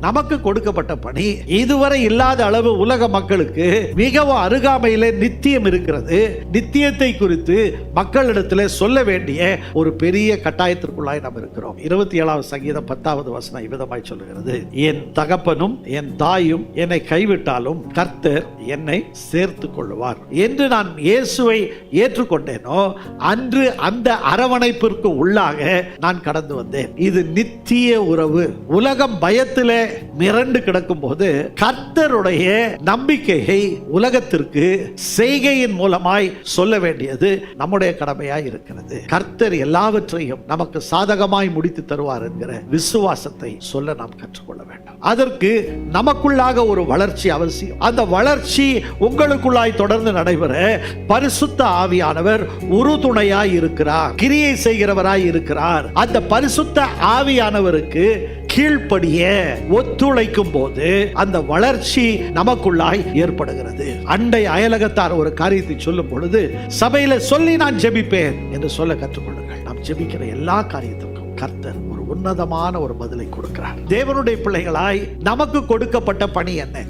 நமக்கு கொடுக்கப்பட்ட பணி. இதுவரை இல்லாத அளவு உலக மக்களுக்கு மிகவும் அருகாமையிலே நித்தியம் இருக்கிறது. நித்தியத்தை குறித்து மக்களிடத்தில் சொல்ல வேண்டிய ஒரு பெரிய கட்டாயத்திற்குள்ளாய் நாம் இருக்கிறோம். இருபத்தி ஏழாவது சங்கீதம் பத்தாவது வசனம் இவ்விதமாய் சொல்லுகிறது. என் தகப்பனும் என் தாயும் என்னை கைவிட்டாலும் கர்த்தர் என்னை சேர்த்து கொள்வார் என்று நான் இயேசுவை ஏற்றுக்கொண்டேனோ அன்று அந்த அரவணைப்பிற்கு உள்ளாக நான் கடந்து வந்தேன். இது நித்திய உறவு. உலகம் பயத்திலே மிரண்டு கிடக்கும் போது கர்த்தருடைய நம்பிக்கையை உலகத்திற்கு செய்கையின் மூலமாய் சொல்ல வேண்டியது நம்முடைய கடமையாய் இருக்கிறது. கர்த்தர் எல்லாவற்றையும் நமக்கு சாதகமாய் முடித்து தருவார் என்கிற விசுவாசத்தை சொல்ல நாம் கற்றுக்கொள்ள வேண்டும். அதற்கு நமக்குள்ளாக ஒரு வளர்ச்சி அவசியம். அந்த வளர்ச்சி உங்களுக்குள்ளாய் தொடர்ந்து நடைபெற பரிசுத்த ஆவியானவர் உறுதுணையாய் இருக்கிறார். கிரியை செய்கிறவராய் இருக்கிறார். அந்த பரிசுத்த ஆவியானவருக்கு கீழ்ப்படிய ஒத்துழைக்கும் போது அந்த வளர்ச்சி நமக்குள்ளாய் ஏற்படுகிறது. அண்டை அயலகத்தார் ஒரு காரியத்தை சொல்லும் பொழுது சபையில சொல்லி நான் ஜெபிப்பேன் என்று சொல்ல கற்றுக்கொள்ளுங்கள். நாம் ஜெபிக்கிற எல்லா காரியத்துக்கும் கர்த்தர் ஒரு உன்னதமான ஒரு பதிலை கொடுக்கிறார். தேவனுடைய பிள்ளைகளாய் நமக்கு கொடுக்கப்பட்ட பணி என்ன?